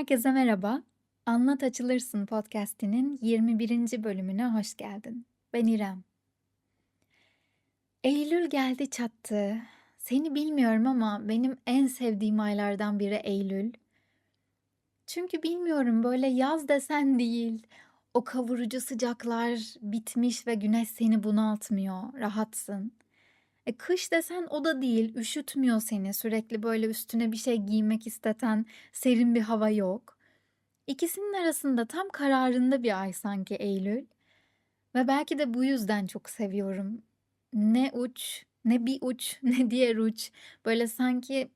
Herkese merhaba. Anlat Açılırsın podcast'inin 21. bölümüne hoş geldin. Ben İrem. Eylül geldi çattı. Seni bilmiyorum ama benim en sevdiğim aylardan biri Eylül. Çünkü bilmiyorum böyle yaz desen değil. O kavurucu sıcaklar bitmiş ve güneş seni bunaltmıyor. Rahatsın. E, kış desen o da değil. Üşütmüyor seni. Sürekli böyle üstüne bir şey giymek isteten serin bir hava yok. İkisinin arasında tam kararında bir ay sanki Eylül. Ve belki de bu yüzden çok seviyorum. Ne uç, ne bir uç, ne diğer uç. Böyle sanki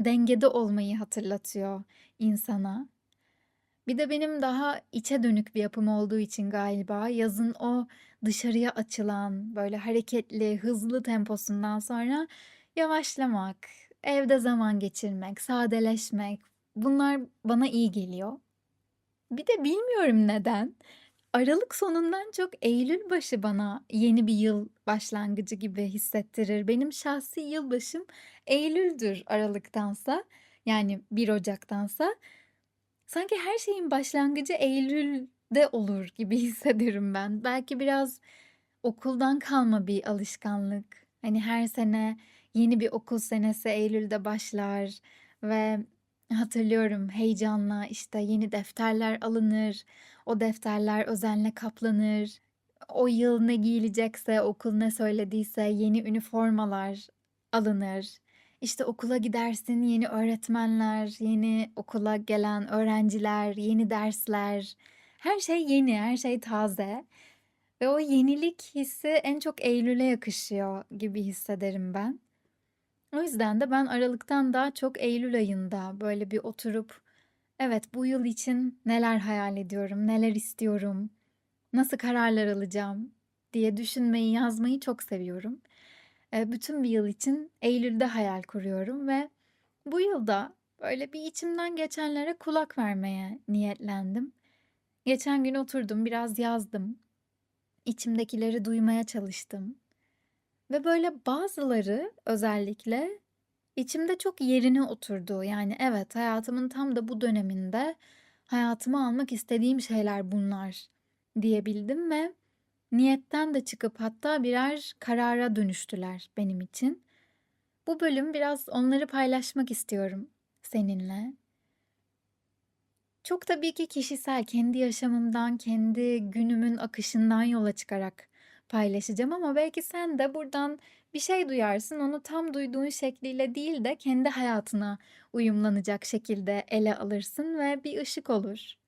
dengede olmayı hatırlatıyor insana. Bir de benim daha içe dönük bir yapım olduğu için galiba yazın o dışarıya açılan böyle hareketli, hızlı temposundan sonra yavaşlamak, evde zaman geçirmek, sadeleşmek bunlar bana iyi geliyor. Bir de bilmiyorum neden. Aralık sonundan çok Eylül başı bana yeni bir yıl başlangıcı gibi hissettirir. Benim şahsi yılbaşım Eylül'dür Aralık'tansa. Yani 1 Ocak'tansa. Sanki her şeyin başlangıcı Eylül'de olur gibi hissederim ben. Belki biraz okuldan kalma bir alışkanlık. Hani her sene yeni bir okul senesi Eylül'de başlar ve hatırlıyorum heyecanla işte yeni defterler alınır. O defterler özenle kaplanır. O yıl ne giyilecekse, okul ne söylediyse yeni üniformalar alınır. İşte okula gidersin, yeni öğretmenler, yeni okula gelen öğrenciler, yeni dersler. Her şey yeni, her şey taze. Ve o yenilik hissi en çok Eylül'e yakışıyor gibi hissederim ben. O yüzden de ben Aralık'tan daha çok Eylül ayında böyle bir oturup evet bu yıl için neler hayal ediyorum, neler istiyorum, nasıl kararlar alacağım diye düşünmeyi, yazmayı çok seviyorum. Bütün bir yıl için eylülde hayal kuruyorum ve bu yılda böyle bir içimden geçenlere kulak vermeye niyetlendim. Geçen gün oturdum, biraz yazdım. İçimdekileri duymaya çalıştım ve böyle bazıları özellikle içimde çok yerine oturdu. Yani evet, hayatımın tam da bu döneminde hayatıma almak istediğim şeyler bunlar diyebildim ve Niyetten de çıkıp hatta birer karara dönüştüler benim için. Bu bölüm biraz onları paylaşmak istiyorum seninle. Çok tabii ki kişisel, kendi yaşamımdan, kendi günümün akışından yola çıkarak paylaşacağım ama belki sen de buradan bir şey duyarsın, onu tam duyduğun şekliyle değil de kendi hayatına uyumlanacak şekilde ele alırsın ve bir ışık olur.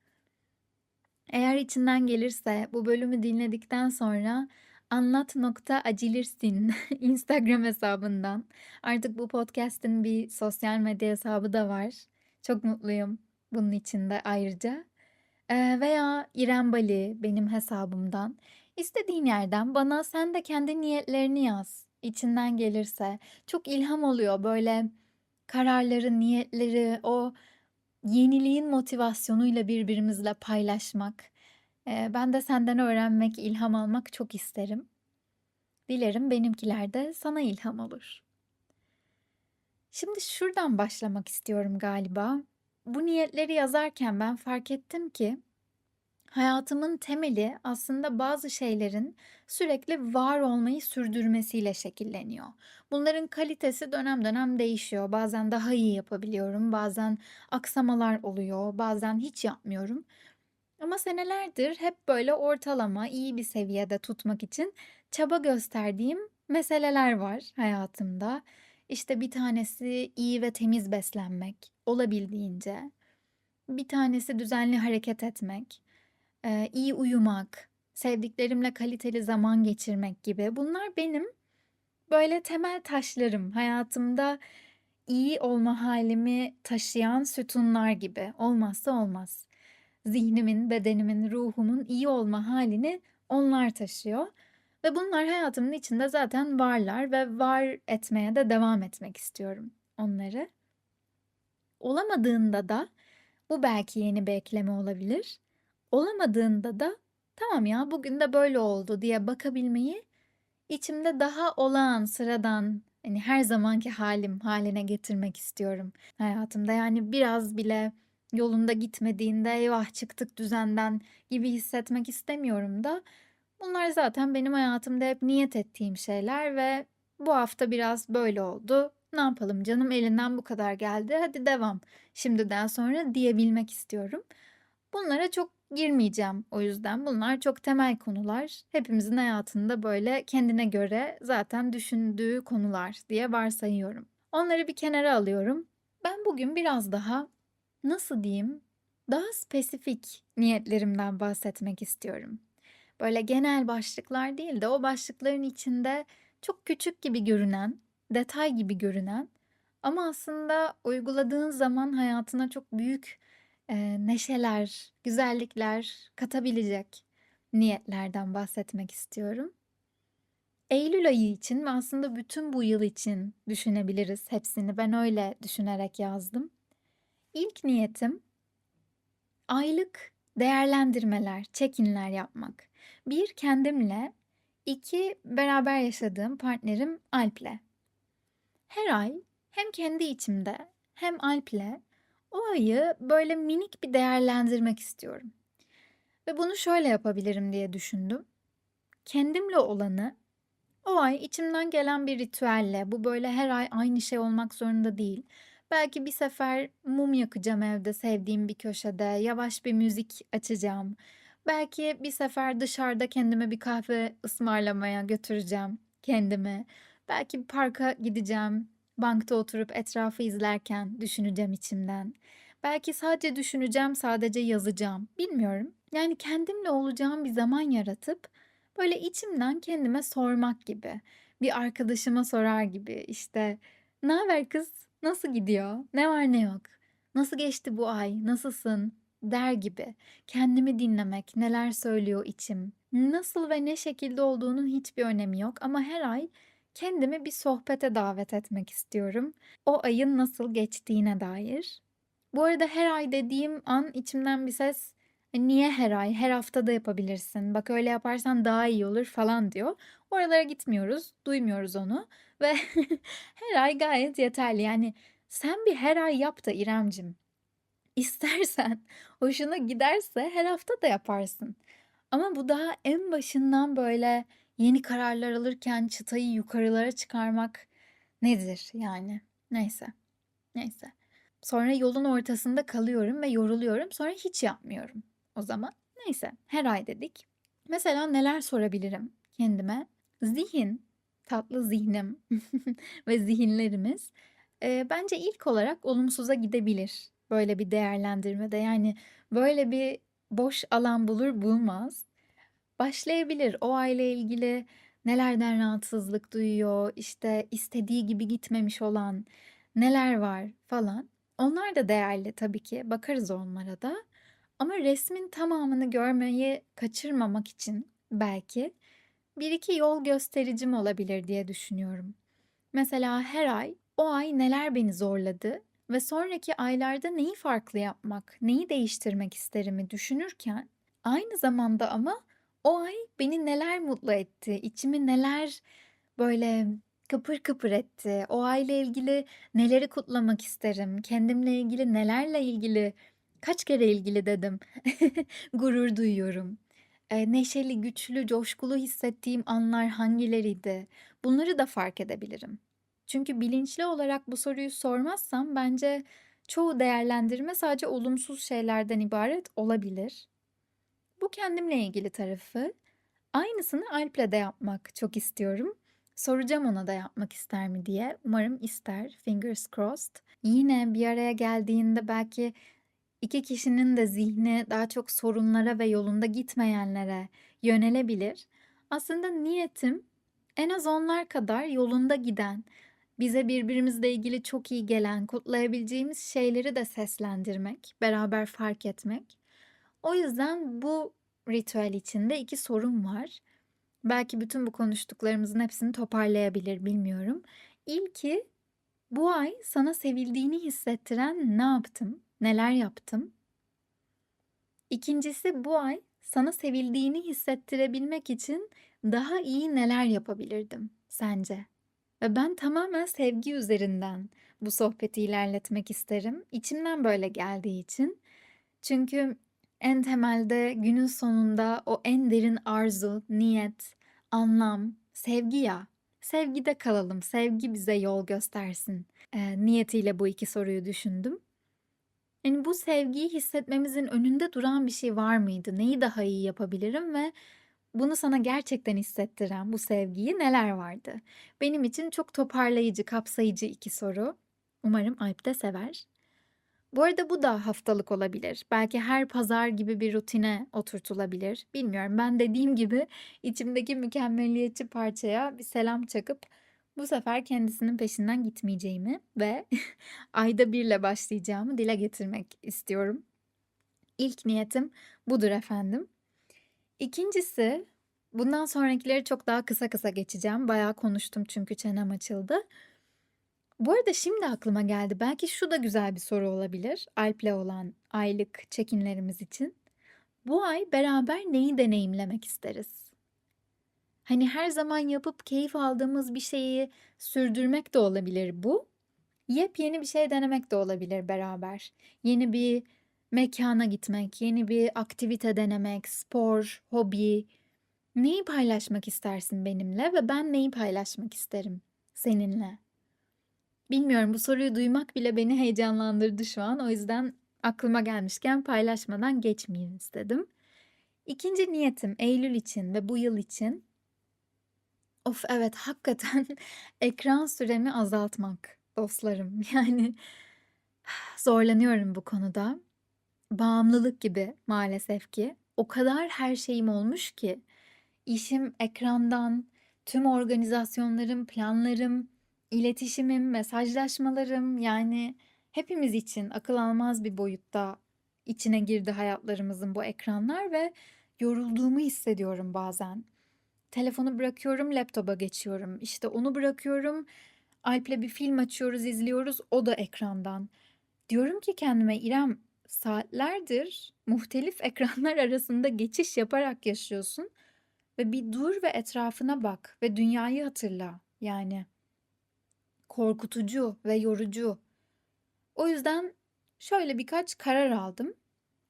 Eğer içinden gelirse bu bölümü dinledikten sonra anlat.acilirsin Instagram hesabından. Artık bu podcast'in bir sosyal medya hesabı da var. Çok mutluyum bunun için de ayrıca. Ee, veya İrem Bali benim hesabımdan. İstediğin yerden bana sen de kendi niyetlerini yaz. İçinden gelirse. Çok ilham oluyor böyle kararları, niyetleri, o yeniliğin motivasyonuyla birbirimizle paylaşmak. Ben de senden öğrenmek, ilham almak çok isterim. Dilerim benimkiler de sana ilham olur. Şimdi şuradan başlamak istiyorum galiba. Bu niyetleri yazarken ben fark ettim ki hayatımın temeli aslında bazı şeylerin sürekli var olmayı sürdürmesiyle şekilleniyor. Bunların kalitesi dönem dönem değişiyor. Bazen daha iyi yapabiliyorum, bazen aksamalar oluyor, bazen hiç yapmıyorum. Ama senelerdir hep böyle ortalama, iyi bir seviyede tutmak için çaba gösterdiğim meseleler var hayatımda. İşte bir tanesi iyi ve temiz beslenmek, olabildiğince. Bir tanesi düzenli hareket etmek, eee, iyi uyumak, sevdiklerimle kaliteli zaman geçirmek gibi. Bunlar benim böyle temel taşlarım. Hayatımda iyi olma halimi taşıyan sütunlar gibi. Olmazsa olmaz. Zihnimin, bedenimin, ruhumun iyi olma halini onlar taşıyor ve bunlar hayatımın içinde zaten varlar ve var etmeye de devam etmek istiyorum onları. Olamadığında da bu belki yeni bir ekleme olabilir. Olamadığında da tamam ya bugün de böyle oldu diye bakabilmeyi içimde daha olağan, sıradan, hani her zamanki halim haline getirmek istiyorum hayatımda. Yani biraz bile yolunda gitmediğinde eyvah çıktık düzenden gibi hissetmek istemiyorum da. Bunlar zaten benim hayatımda hep niyet ettiğim şeyler ve bu hafta biraz böyle oldu. Ne yapalım canım elinden bu kadar geldi. Hadi devam. Şimdiden sonra diyebilmek istiyorum. Bunlara çok girmeyeceğim o yüzden. Bunlar çok temel konular. Hepimizin hayatında böyle kendine göre zaten düşündüğü konular diye varsayıyorum. Onları bir kenara alıyorum. Ben bugün biraz daha nasıl diyeyim? Daha spesifik niyetlerimden bahsetmek istiyorum. Böyle genel başlıklar değil de o başlıkların içinde çok küçük gibi görünen, detay gibi görünen ama aslında uyguladığın zaman hayatına çok büyük neşeler, güzellikler katabilecek niyetlerden bahsetmek istiyorum. Eylül ayı için ve aslında bütün bu yıl için düşünebiliriz hepsini. Ben öyle düşünerek yazdım. İlk niyetim aylık değerlendirmeler, check-in'ler yapmak. Bir kendimle, iki beraber yaşadığım partnerim Alp'le. Her ay hem kendi içimde hem Alp'le o ayı böyle minik bir değerlendirmek istiyorum. Ve bunu şöyle yapabilirim diye düşündüm. Kendimle olanı o ay içimden gelen bir ritüelle, bu böyle her ay aynı şey olmak zorunda değil. Belki bir sefer mum yakacağım evde sevdiğim bir köşede, yavaş bir müzik açacağım. Belki bir sefer dışarıda kendime bir kahve ısmarlamaya götüreceğim kendimi. Belki bir parka gideceğim, bankta oturup etrafı izlerken düşüneceğim içimden. Belki sadece düşüneceğim, sadece yazacağım. Bilmiyorum. Yani kendimle olacağım bir zaman yaratıp böyle içimden kendime sormak gibi. Bir arkadaşıma sorar gibi işte "Ne haber kız? Nasıl gidiyor? Ne var ne yok? Nasıl geçti bu ay? Nasılsın?" der gibi. Kendimi dinlemek, neler söylüyor içim. Nasıl ve ne şekilde olduğunun hiçbir önemi yok ama her ay kendimi bir sohbete davet etmek istiyorum. O ayın nasıl geçtiğine dair. Bu arada her ay dediğim an içimden bir ses "E, niye her ay, her hafta da yapabilirsin, bak öyle yaparsan daha iyi olur falan diyor. Oralara gitmiyoruz, duymuyoruz onu ve her ay gayet yeterli. Yani sen bir her ay yap da İremcim. İstersen, hoşuna giderse her hafta da yaparsın. Ama bu daha en başından böyle yeni kararlar alırken çıtayı yukarılara çıkarmak nedir yani? Neyse, neyse. Sonra yolun ortasında kalıyorum ve yoruluyorum. Sonra hiç yapmıyorum o zaman. Neyse, her ay dedik. Mesela neler sorabilirim kendime? Zihin, tatlı zihnim ve zihinlerimiz eee, bence ilk olarak olumsuza gidebilir böyle bir değerlendirmede. Yani böyle bir boş alan bulur bulmaz başlayabilir. O aile ilgili nelerden rahatsızlık duyuyor, işte istediği gibi gitmemiş olan neler var falan. Onlar da değerli tabii ki. Bakarız onlara da. Ama resmin tamamını görmeyi kaçırmamak için belki bir iki yol göstericim olabilir diye düşünüyorum. Mesela her ay o ay neler beni zorladı ve sonraki aylarda neyi farklı yapmak, neyi değiştirmek isterimi düşünürken aynı zamanda ama o ay beni neler mutlu etti, içimi neler böyle kıpır kıpır etti, o ayla ilgili neleri kutlamak isterim, kendimle ilgili nelerle ilgili, kaç kere ilgili dedim, gurur duyuyorum. Eee, neşeli, güçlü, coşkulu hissettiğim anlar hangileriydi? Bunları da fark edebilirim. Çünkü bilinçli olarak bu soruyu sormazsam bence çoğu değerlendirme sadece olumsuz şeylerden ibaret olabilir. Bu kendimle ilgili tarafı. Aynısını Alp'le de yapmak çok istiyorum. Soracağım ona da yapmak ister mi diye. Umarım ister. Fingers crossed. Yine bir araya geldiğinde belki iki kişinin de zihni daha çok sorunlara ve yolunda gitmeyenlere yönelebilir. Aslında niyetim en az onlar kadar yolunda giden, bize birbirimizle ilgili çok iyi gelen, kutlayabileceğimiz şeyleri de seslendirmek, beraber fark etmek. O yüzden bu ritüel içinde iki sorun var. Belki bütün bu konuştuklarımızın hepsini toparlayabilir, bilmiyorum. İlki bu ay sana sevildiğini hissettiren ne yaptım? Neler yaptım? İkincisi bu ay sana sevildiğini hissettirebilmek için daha iyi neler yapabilirdim sence? Ve ben tamamen sevgi üzerinden bu sohbeti ilerletmek isterim. İçimden böyle geldiği için. Çünkü en temelde günün sonunda o en derin arzu, niyet, anlam, sevgi ya. Sevgide kalalım, sevgi bize yol göstersin. Eee, niyetiyle bu iki soruyu düşündüm. Yani bu sevgiyi hissetmemizin önünde duran bir şey var mıydı? Neyi daha iyi yapabilirim ve bunu sana gerçekten hissettiren bu sevgiyi neler vardı? Benim için çok toparlayıcı, kapsayıcı iki soru. Umarım Alp de sever. Bu arada bu da haftalık olabilir. Belki her pazar gibi bir rutine oturtulabilir. Bilmiyorum. Ben dediğim gibi içimdeki mükemmeliyetçi parçaya bir selam çakıp bu sefer kendisinin peşinden gitmeyeceğimi ve ayda birle başlayacağımı dile getirmek istiyorum. İlk niyetim budur efendim. İkincisi, bundan sonrakileri çok daha kısa kısa geçeceğim. Bayağı konuştum çünkü çenem açıldı. Bu arada şimdi aklıma geldi. Belki şu da güzel bir soru olabilir. Alp'le olan aylık çekinlerimiz için. Bu ay beraber neyi deneyimlemek isteriz? Hani her zaman yapıp keyif aldığımız bir şeyi sürdürmek de olabilir bu. Yepyeni bir şey denemek de olabilir beraber. Yeni bir mekana gitmek, yeni bir aktivite denemek, spor, hobi. Neyi paylaşmak istersin benimle ve ben neyi paylaşmak isterim seninle? Bilmiyorum bu soruyu duymak bile beni heyecanlandırdı şu an. O yüzden aklıma gelmişken paylaşmadan geçmeyeyim istedim. İkinci niyetim Eylül için ve bu yıl için Of evet hakikaten ekran süremi azaltmak dostlarım. Yani zorlanıyorum bu konuda. Bağımlılık gibi maalesef ki. O kadar her şeyim olmuş ki işim ekrandan, tüm organizasyonlarım, planlarım, iletişimim, mesajlaşmalarım yani hepimiz için akıl almaz bir boyutta içine girdi hayatlarımızın bu ekranlar ve yorulduğumu hissediyorum bazen. Telefonu bırakıyorum, laptopa geçiyorum. İşte onu bırakıyorum. Alp'le bir film açıyoruz, izliyoruz. O da ekrandan. Diyorum ki kendime İrem saatlerdir muhtelif ekranlar arasında geçiş yaparak yaşıyorsun ve bir dur ve etrafına bak ve dünyayı hatırla. Yani korkutucu ve yorucu. O yüzden şöyle birkaç karar aldım.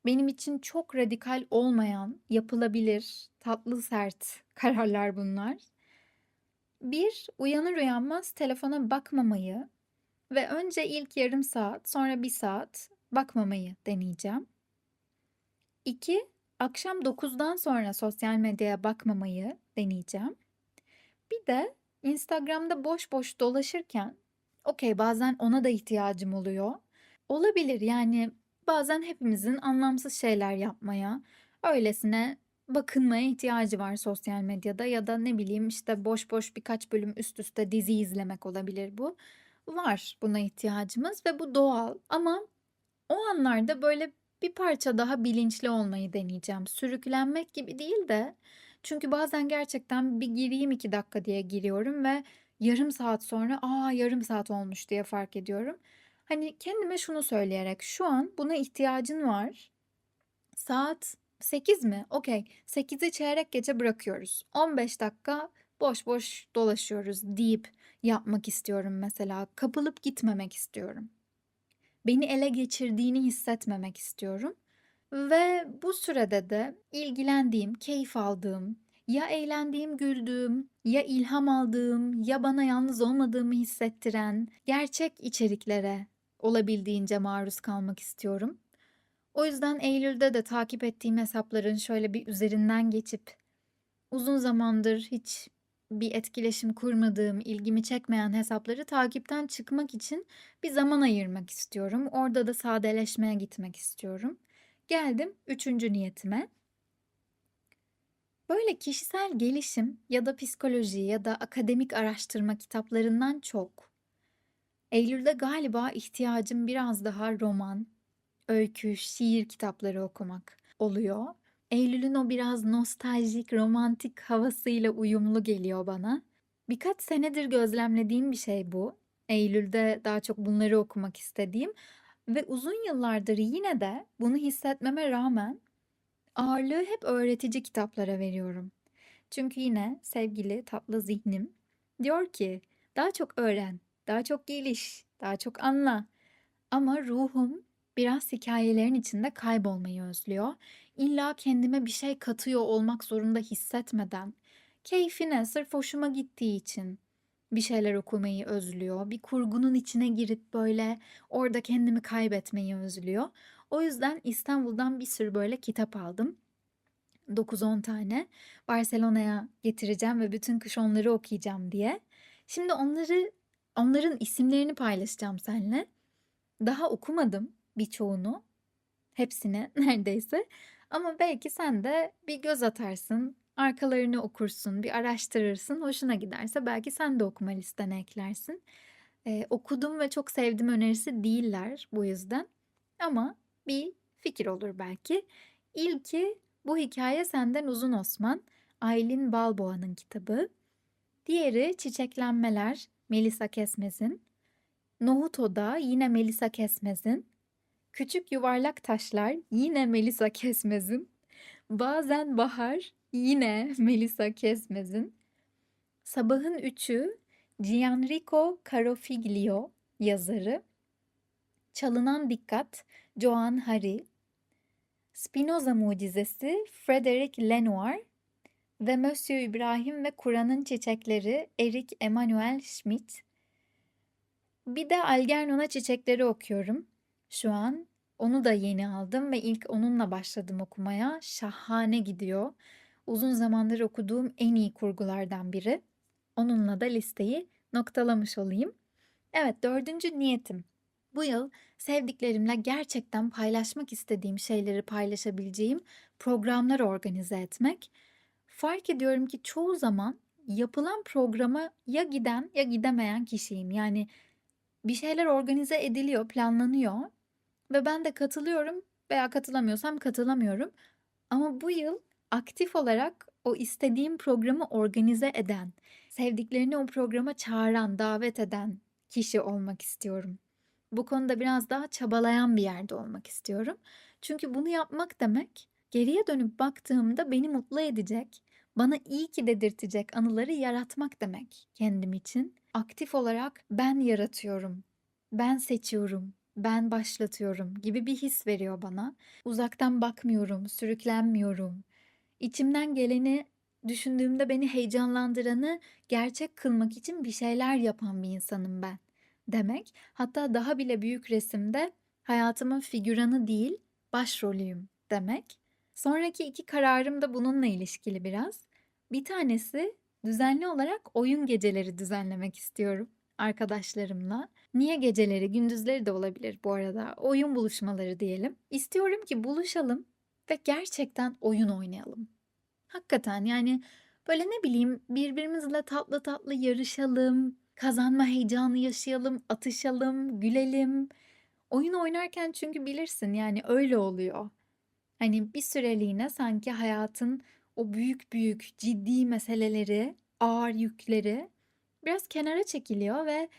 Benim için çok radikal olmayan, yapılabilir, tatlı sert kararlar bunlar. Bir, uyanır uyanmaz telefona bakmamayı ve önce ilk yarım saat, sonra bir saat bakmamayı deneyeceğim. İki, akşam 9'dan sonra sosyal medyaya bakmamayı deneyeceğim. Bir de Instagram'da boş boş dolaşırken, okey bazen ona da ihtiyacım oluyor. Olabilir yani bazen hepimizin anlamsız şeyler yapmaya, öylesine bakınmaya ihtiyacı var sosyal medyada ya da ne bileyim işte boş boş birkaç bölüm üst üste dizi izlemek olabilir bu. Var buna ihtiyacımız ve bu doğal ama o anlarda böyle bir parça daha bilinçli olmayı deneyeceğim. Sürüklenmek gibi değil de çünkü bazen gerçekten bir gireyim iki dakika diye giriyorum ve yarım saat sonra aa yarım saat olmuş diye fark ediyorum. Hani kendime şunu söyleyerek şu an buna ihtiyacın var. Saat 8 mi? Okey. 8'i çeyrek geçe bırakıyoruz. 15 dakika boş boş dolaşıyoruz deyip yapmak istiyorum mesela. Kapılıp gitmemek istiyorum. Beni ele geçirdiğini hissetmemek istiyorum. Ve bu sürede de ilgilendiğim, keyif aldığım, ya eğlendiğim, güldüğüm, ya ilham aldığım, ya bana yalnız olmadığımı hissettiren gerçek içeriklere olabildiğince maruz kalmak istiyorum. O yüzden Eylül'de de takip ettiğim hesapların şöyle bir üzerinden geçip uzun zamandır hiç bir etkileşim kurmadığım, ilgimi çekmeyen hesapları takipten çıkmak için bir zaman ayırmak istiyorum. Orada da sadeleşmeye gitmek istiyorum. Geldim üçüncü niyetime. Böyle kişisel gelişim ya da psikoloji ya da akademik araştırma kitaplarından çok Eylül'de galiba ihtiyacım biraz daha roman, öykü, şiir kitapları okumak oluyor. Eylül'ün o biraz nostaljik, romantik havasıyla uyumlu geliyor bana. Birkaç senedir gözlemlediğim bir şey bu. Eylül'de daha çok bunları okumak istediğim ve uzun yıllardır yine de bunu hissetmeme rağmen ağırlığı hep öğretici kitaplara veriyorum. Çünkü yine sevgili tatlı zihnim diyor ki daha çok öğren, daha çok geliş, daha çok anla. Ama ruhum Biraz hikâyelerin içinde kaybolmayı özlüyor. İlla kendime bir şey katıyor olmak zorunda hissetmeden, keyfine, sırf hoşuma gittiği için bir şeyler okumayı özlüyor. Bir kurgunun içine girip böyle orada kendimi kaybetmeyi özlüyor. O yüzden İstanbul'dan bir sürü böyle kitap aldım. 9-10 tane. Barcelona'ya getireceğim ve bütün kış onları okuyacağım diye. Şimdi onları onların isimlerini paylaşacağım seninle. Daha okumadım birçoğunu. Hepsini neredeyse. Ama belki sen de bir göz atarsın, arkalarını okursun, bir araştırırsın. Hoşuna giderse belki sen de okuma listene eklersin. Eee, okudum ve çok sevdim önerisi değiller bu yüzden. Ama bir fikir olur belki. İlki Bu Hikaye Senden Uzun Osman, Aylin Balboğa'nın kitabı. Diğeri Çiçeklenmeler, Melisa Kesmez'in. Nohut Oda yine Melisa Kesmez'in. Küçük Yuvarlak Taşlar yine Melisa Kesmez'in. Bazen Bahar yine Melisa Kesmez'in. Sabahın Üçü Gianrico Carofiglio yazarı. Çalınan Dikkat Joan Hari. Spinoza Mucizesi Frederick Lenoir ve Monsieur İbrahim ve Kur'an'ın Çiçekleri Erik Emanuel Schmidt. Bir de Algernon'a Çiçekleri okuyorum şu an. Onu da yeni aldım ve ilk onunla başladım okumaya. Şahane gidiyor. Uzun zamandır okuduğum en iyi kurgulardan biri. Onunla da listeyi noktalamış olayım. Evet, dördüncü niyetim. Bu yıl sevdiklerimle gerçekten paylaşmak istediğim şeyleri paylaşabileceğim programlar organize etmek. Fark ediyorum ki çoğu zaman yapılan programa ya giden ya gidemeyen kişiyim. Yani bir şeyler organize ediliyor, planlanıyor ve ben de katılıyorum veya katılamıyorsam katılamıyorum. Ama bu yıl aktif olarak o istediğim programı organize eden, sevdiklerini o programa çağıran, davet eden kişi olmak istiyorum. Bu konuda biraz daha çabalayan bir yerde olmak istiyorum. Çünkü bunu yapmak demek geriye dönüp baktığımda beni mutlu edecek, bana iyi ki dedirtecek anıları yaratmak demek kendim için. Aktif olarak ben yaratıyorum, ben seçiyorum, ben başlatıyorum gibi bir his veriyor bana. Uzaktan bakmıyorum, sürüklenmiyorum. İçimden geleni düşündüğümde beni heyecanlandıranı gerçek kılmak için bir şeyler yapan bir insanım ben demek. Hatta daha bile büyük resimde hayatımın figüranı değil, başrolüyüm demek. Sonraki iki kararım da bununla ilişkili biraz. Bir tanesi düzenli olarak oyun geceleri düzenlemek istiyorum arkadaşlarımla. Niye geceleri, gündüzleri de olabilir bu arada. Oyun buluşmaları diyelim. İstiyorum ki buluşalım ve gerçekten oyun oynayalım. Hakikaten yani böyle ne bileyim birbirimizle tatlı tatlı yarışalım, kazanma heyecanı yaşayalım, atışalım, gülelim. Oyun oynarken çünkü bilirsin yani öyle oluyor. Hani bir süreliğine sanki hayatın o büyük büyük ciddi meseleleri, ağır yükleri biraz kenara çekiliyor ve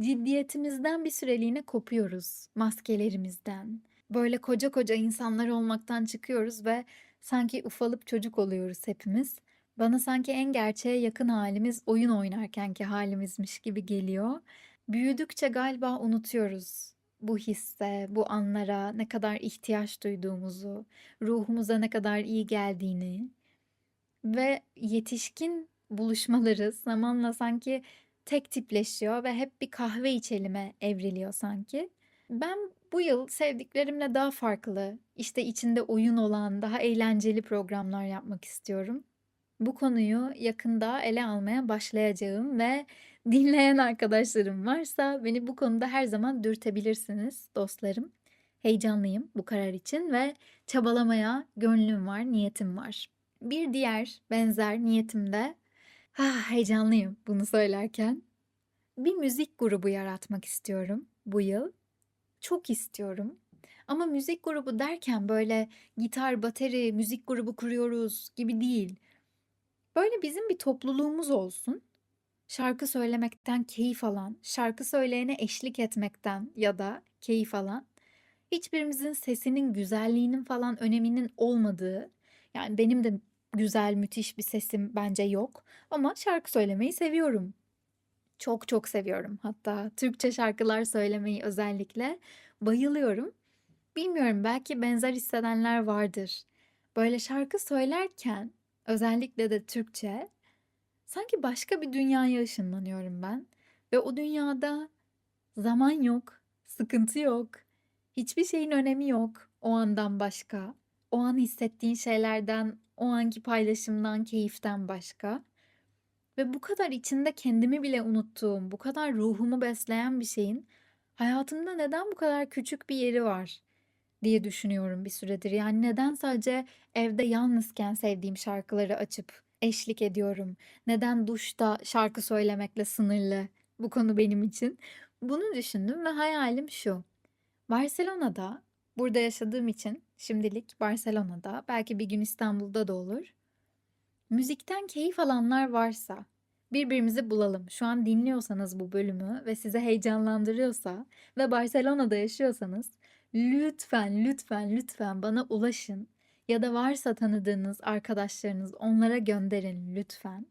ciddiyetimizden bir süreliğine kopuyoruz, maskelerimizden. Böyle koca koca insanlar olmaktan çıkıyoruz ve sanki ufalıp çocuk oluyoruz hepimiz. Bana sanki en gerçeğe yakın halimiz oyun oynarkenki halimizmiş gibi geliyor. Büyüdükçe galiba unutuyoruz bu hisse, bu anlara ne kadar ihtiyaç duyduğumuzu, ruhumuza ne kadar iyi geldiğini ve yetişkin buluşmaları zamanla sanki tek tipleşiyor ve hep bir kahve içelime evriliyor sanki. Ben bu yıl sevdiklerimle daha farklı, işte içinde oyun olan, daha eğlenceli programlar yapmak istiyorum. Bu konuyu yakında ele almaya başlayacağım ve dinleyen arkadaşlarım varsa beni bu konuda her zaman dürtebilirsiniz dostlarım. Heyecanlıyım bu karar için ve çabalamaya gönlüm var, niyetim var. Bir diğer benzer niyetim de ah, heyecanlıyım bunu söylerken. Bir müzik grubu yaratmak istiyorum bu yıl. Çok istiyorum. Ama müzik grubu derken böyle gitar, bateri, müzik grubu kuruyoruz gibi değil. Böyle bizim bir topluluğumuz olsun. Şarkı söylemekten keyif alan, şarkı söyleyene eşlik etmekten ya da keyif alan, hiçbirimizin sesinin güzelliğinin falan öneminin olmadığı, yani benim de güzel, müthiş bir sesim bence yok ama şarkı söylemeyi seviyorum. Çok çok seviyorum hatta Türkçe şarkılar söylemeyi özellikle bayılıyorum. Bilmiyorum, belki benzer hissedenler vardır. Böyle şarkı söylerken, özellikle de Türkçe, sanki başka bir dünyaya ışınlanıyorum ben ve o dünyada zaman yok, sıkıntı yok, hiçbir şeyin önemi yok o andan başka. O an hissettiğin şeylerden, o anki paylaşımdan, keyiften başka. Ve bu kadar içinde kendimi bile unuttuğum, bu kadar ruhumu besleyen bir şeyin hayatımda neden bu kadar küçük bir yeri var diye düşünüyorum bir süredir. Yani neden sadece evde yalnızken sevdiğim şarkıları açıp eşlik ediyorum? Neden duşta şarkı söylemekle sınırlı bu konu benim için? Bunu düşündüm ve hayalim şu. Barcelona'da, burada yaşadığım için şimdilik Barcelona'da, belki bir gün İstanbul'da da olur. Müzikten keyif alanlar varsa birbirimizi bulalım. Şu an dinliyorsanız bu bölümü ve sizi heyecanlandırıyorsa ve Barcelona'da yaşıyorsanız lütfen lütfen lütfen bana ulaşın ya da varsa tanıdığınız arkadaşlarınız onlara gönderin lütfen.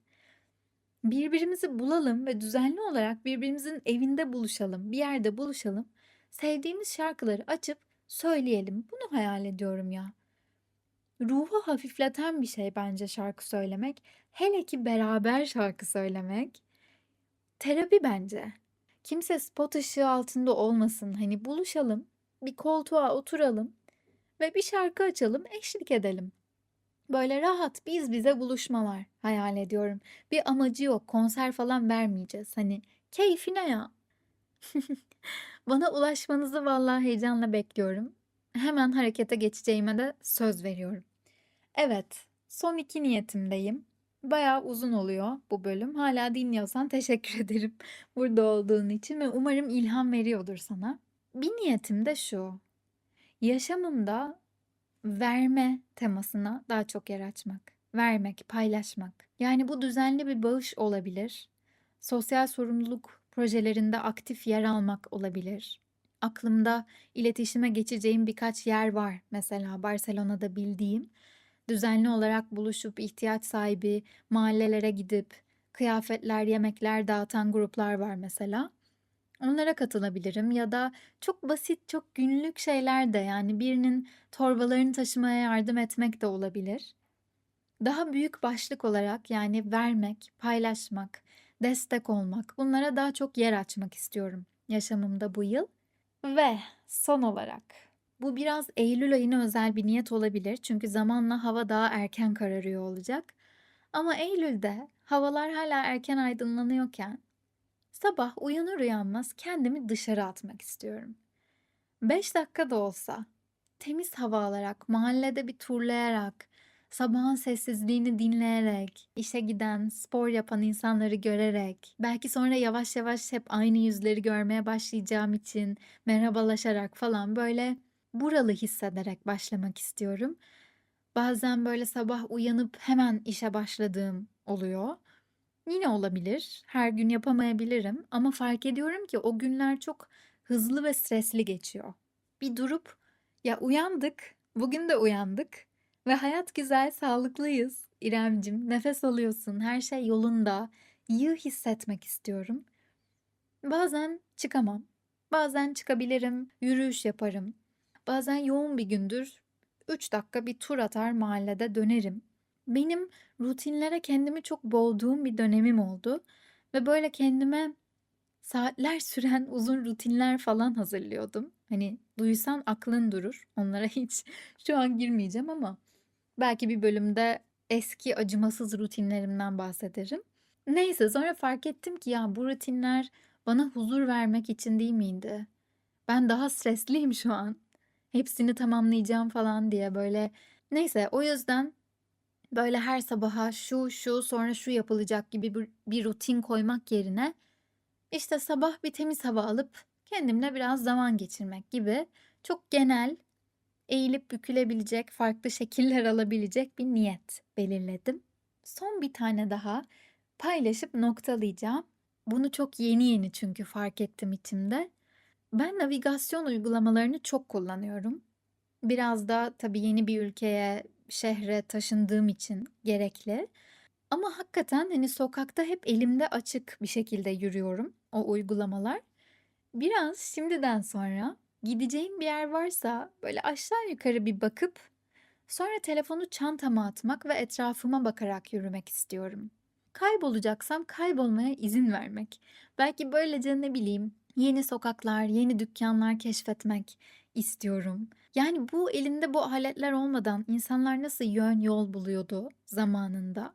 Birbirimizi bulalım ve düzenli olarak birbirimizin evinde buluşalım, bir yerde buluşalım. Sevdiğimiz şarkıları açıp söyleyelim. Bunu hayal ediyorum ya. Ruhu hafifleten bir şey bence şarkı söylemek. Hele ki beraber şarkı söylemek. Terapi bence. Kimse spot ışığı altında olmasın. Hani buluşalım, bir koltuğa oturalım ve bir şarkı açalım, eşlik edelim. Böyle rahat biz bize buluşmalar hayal ediyorum. Bir amacı yok, konser falan vermeyeceğiz. Hani keyfine ya. Bana ulaşmanızı vallahi heyecanla bekliyorum. Hemen harekete geçeceğime de söz veriyorum. Evet, son iki niyetimdeyim. Bayağı uzun oluyor bu bölüm. Hala dinliyorsan teşekkür ederim burada olduğun için ve umarım ilham veriyordur sana. Bir niyetim de şu. Yaşamımda verme temasına daha çok yer açmak. Vermek, paylaşmak. Yani bu düzenli bir bağış olabilir. Sosyal sorumluluk projelerinde aktif yer almak olabilir. Aklımda iletişime geçeceğim birkaç yer var. Mesela Barcelona'da bildiğim. Düzenli olarak buluşup ihtiyaç sahibi mahallelere gidip kıyafetler, yemekler dağıtan gruplar var mesela. Onlara katılabilirim ya da çok basit, çok günlük şeyler de yani birinin torbalarını taşımaya yardım etmek de olabilir. Daha büyük başlık olarak yani vermek, paylaşmak, destek olmak bunlara daha çok yer açmak istiyorum yaşamımda bu yıl. Ve son olarak bu biraz Eylül ayına özel bir niyet olabilir çünkü zamanla hava daha erken kararıyor olacak. Ama Eylül'de havalar hala erken aydınlanıyorken sabah uyanır uyanmaz kendimi dışarı atmak istiyorum. 5 dakika da olsa temiz hava alarak, mahallede bir turlayarak, sabahın sessizliğini dinleyerek, işe giden, spor yapan insanları görerek, belki sonra yavaş yavaş hep aynı yüzleri görmeye başlayacağım için merhabalaşarak falan böyle buralı hissederek başlamak istiyorum. Bazen böyle sabah uyanıp hemen işe başladığım oluyor. Yine olabilir. Her gün yapamayabilirim ama fark ediyorum ki o günler çok hızlı ve stresli geçiyor. Bir durup ya uyandık, bugün de uyandık ve hayat güzel, sağlıklıyız. İremcim, nefes alıyorsun, her şey yolunda. İyi hissetmek istiyorum. Bazen çıkamam. Bazen çıkabilirim, yürüyüş yaparım. Bazen yoğun bir gündür 3 dakika bir tur atar mahallede dönerim. Benim rutinlere kendimi çok boğduğum bir dönemim oldu ve böyle kendime saatler süren uzun rutinler falan hazırlıyordum. Hani duysan aklın durur. Onlara hiç şu an girmeyeceğim ama belki bir bölümde eski acımasız rutinlerimden bahsederim. Neyse sonra fark ettim ki ya bu rutinler bana huzur vermek için değil miydi? Ben daha stresliyim şu an. Hepsini tamamlayacağım falan diye böyle. Neyse o yüzden böyle her sabaha şu şu sonra şu yapılacak gibi bir, bir rutin koymak yerine işte sabah bir temiz hava alıp kendimle biraz zaman geçirmek gibi çok genel eğilip bükülebilecek, farklı şekiller alabilecek bir niyet belirledim. Son bir tane daha paylaşıp noktalayacağım. Bunu çok yeni yeni çünkü fark ettim içimde. Ben navigasyon uygulamalarını çok kullanıyorum. Biraz da tabii yeni bir ülkeye, şehre taşındığım için gerekli. Ama hakikaten hani sokakta hep elimde açık bir şekilde yürüyorum o uygulamalar. Biraz şimdiden sonra Gideceğim bir yer varsa böyle aşağı yukarı bir bakıp sonra telefonu çantama atmak ve etrafıma bakarak yürümek istiyorum. Kaybolacaksam kaybolmaya izin vermek. Belki böylece ne bileyim yeni sokaklar, yeni dükkanlar keşfetmek istiyorum. Yani bu elinde bu aletler olmadan insanlar nasıl yön yol buluyordu zamanında?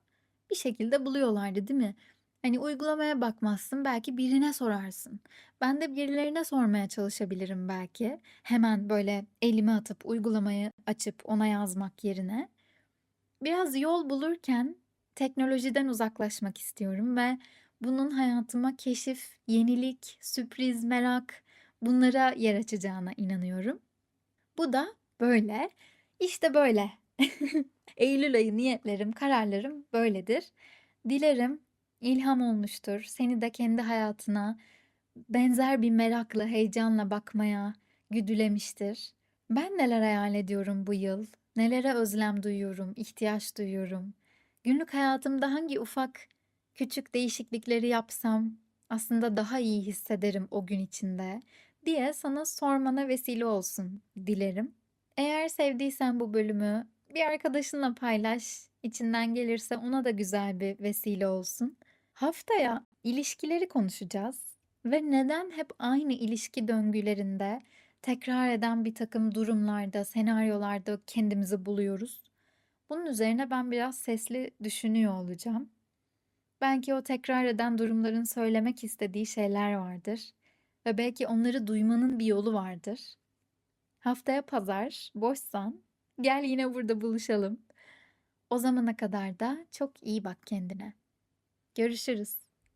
Bir şekilde buluyorlardı, değil mi? Hani uygulamaya bakmazsın, belki birine sorarsın. Ben de birilerine sormaya çalışabilirim belki. Hemen böyle elimi atıp uygulamayı açıp ona yazmak yerine. Biraz yol bulurken teknolojiden uzaklaşmak istiyorum ve bunun hayatıma keşif, yenilik, sürpriz, merak bunlara yer açacağına inanıyorum. Bu da böyle. İşte böyle. Eylül ayı niyetlerim, kararlarım böyledir. Dilerim ilham olmuştur. Seni de kendi hayatına benzer bir merakla, heyecanla bakmaya güdülemiştir. Ben neler hayal ediyorum bu yıl? Nelere özlem duyuyorum, ihtiyaç duyuyorum? Günlük hayatımda hangi ufak, küçük değişiklikleri yapsam aslında daha iyi hissederim o gün içinde diye sana sormana vesile olsun dilerim. Eğer sevdiysen bu bölümü bir arkadaşınla paylaş. İçinden gelirse ona da güzel bir vesile olsun. Haftaya ilişkileri konuşacağız ve neden hep aynı ilişki döngülerinde tekrar eden bir takım durumlarda, senaryolarda kendimizi buluyoruz. Bunun üzerine ben biraz sesli düşünüyor olacağım. Belki o tekrar eden durumların söylemek istediği şeyler vardır ve belki onları duymanın bir yolu vardır. Haftaya pazar, boşsan gel yine burada buluşalım. O zamana kadar da çok iyi bak kendine. Görüşürüz.